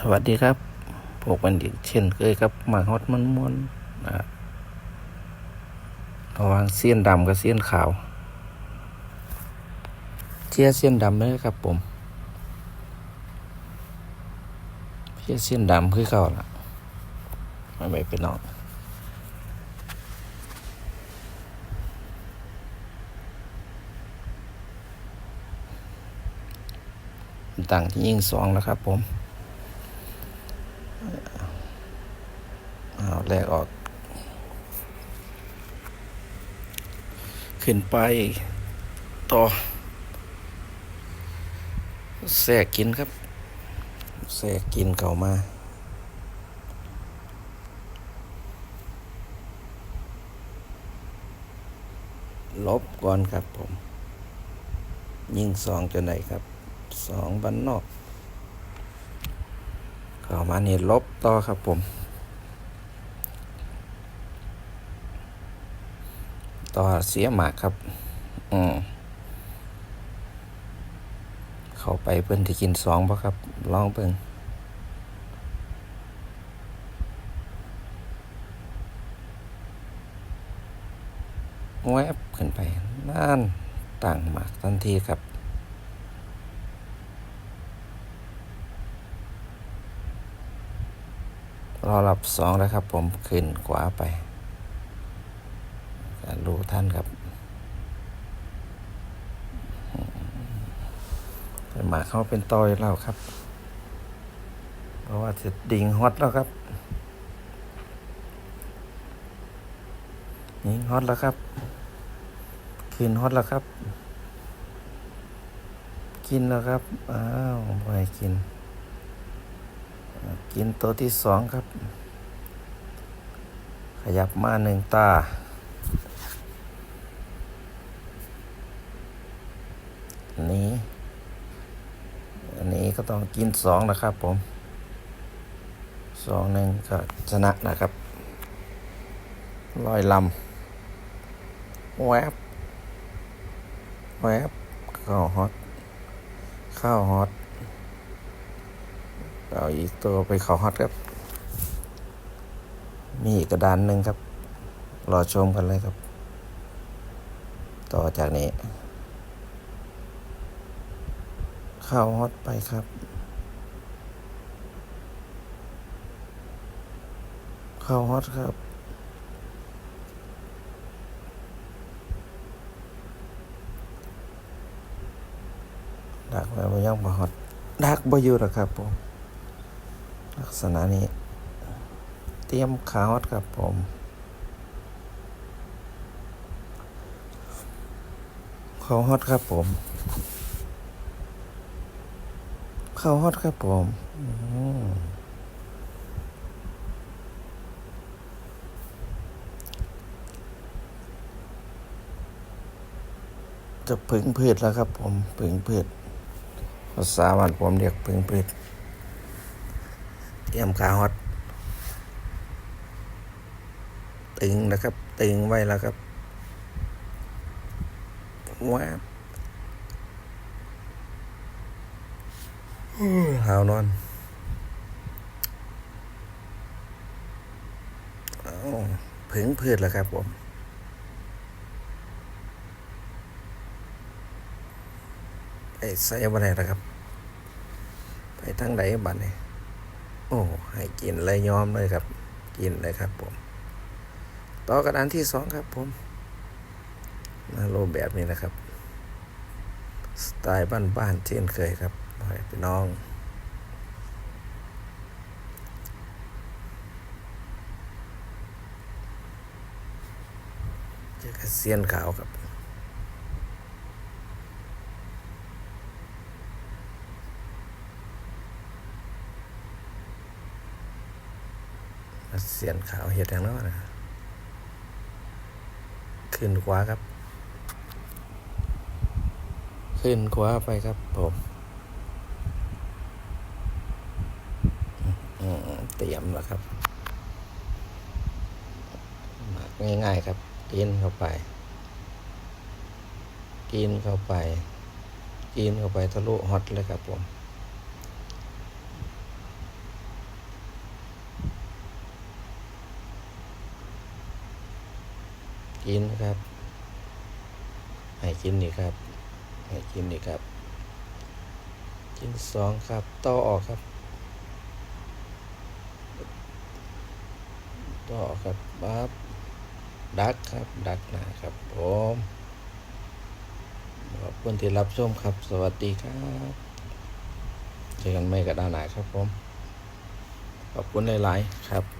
สวัสดีครับพวกมันอีกเช่นเคยครับหมาฮอตมันมวนนะระว่างเสี้ยนดำกับเสี้ยนขาวเชียเสี้ยนดำเลยครับผมเชียเสี้ยนดำคือเก่าละไม่ไปเป็นน้องต่างที่ยิ่งสองแล้วครับผม เอาแรกออก ขึ้นไปต่อแทรกกินครับแทรกกินเข้ามาลบก่อนครับผม ยิงสองจนไหนครับสองบันนอก เข้ามานี่ลบต่อครับผม ต่อเสียหมากครับ อืมเข้าไปเพิ่นที่กินสองป่ะครับ ลองเพิ่งแวบขึ้นไปนั่นต่างหมากทันทีครับ รอรับสองแล้วครับ ผมขึ้นขวาไปรู้ท่านครับหมาเขาเป็นตอยแล้วครับ เพราะว่าจะดิ่งฮอตแล้วครับยิงฮอตแล้วครับขึ้นฮอตแล้วครับ กินแล้วครับ อ้าวไปกิน กินตัวที่สองครับ ขยับมาหนึ่งตา อันนี้ อันนี้ก็ต้องกินสองนะครับผมสองหนึ่งก็ชนะนะครับลอยลำแวบแวบข้าวฮอตข้าวฮอต เอาอีกตัวไปข้าวฮอตครับ มีอีกกระดานหนึ่งครับ รอชมกันเลยครับ ต่อจากนี้ เข้าฮอตไปครับ เข้าฮอตครับดักไว้บ่ยังบ่ฮอตดักบ่อยู่หรอกครับผม ลักษณะนี้ เตรียมขาฮอตครับผม เขาฮอตครับผม เขาฮอตครับผมจะผึ่งพืชแล้วครับผมผึ่งพืชภาษาบ้านผมเรียกผึ่งพืช ยมขาฮอตตึงนะครับ ตึงไว้แล้วครับแวบหาวนอนอผึ่งพืชแล้วครับผมไอ้ใส่บันไดแล้วครับ ไปทางไหนบัดนี้ โอ้ให้กินเลยยอมเลยครับ กินเลยครับผม ต่อกระดานที่สองครับผมมาโลแบบนี้นะครับ สไตล์บ้านๆเช่นเคยครับพี่น้องเจอกระเซียนขาวครับ กระ เซียนขาวเห็ดอย่างนั้นนะขึ้นขวาครับ ขึ้นขวาไปครับผมอืมเตรียมแล้วครับหมักง่ายๆครับกินเข้าไป กินเข้าไป กินเข้าไปทะลุฮอตเลยครับผม กินครับให้กินนี่ครับให้กินนี่ครับ กินสองครับต่อออกครับต่อออกครับปั๊บดักครับ ดักหนะครับผมขอบคุณที่รับชมครับ สวัสดีครับเจอกันไม่กับด้านไหนครับผม ขอบคุณหลาย ๆ ครับ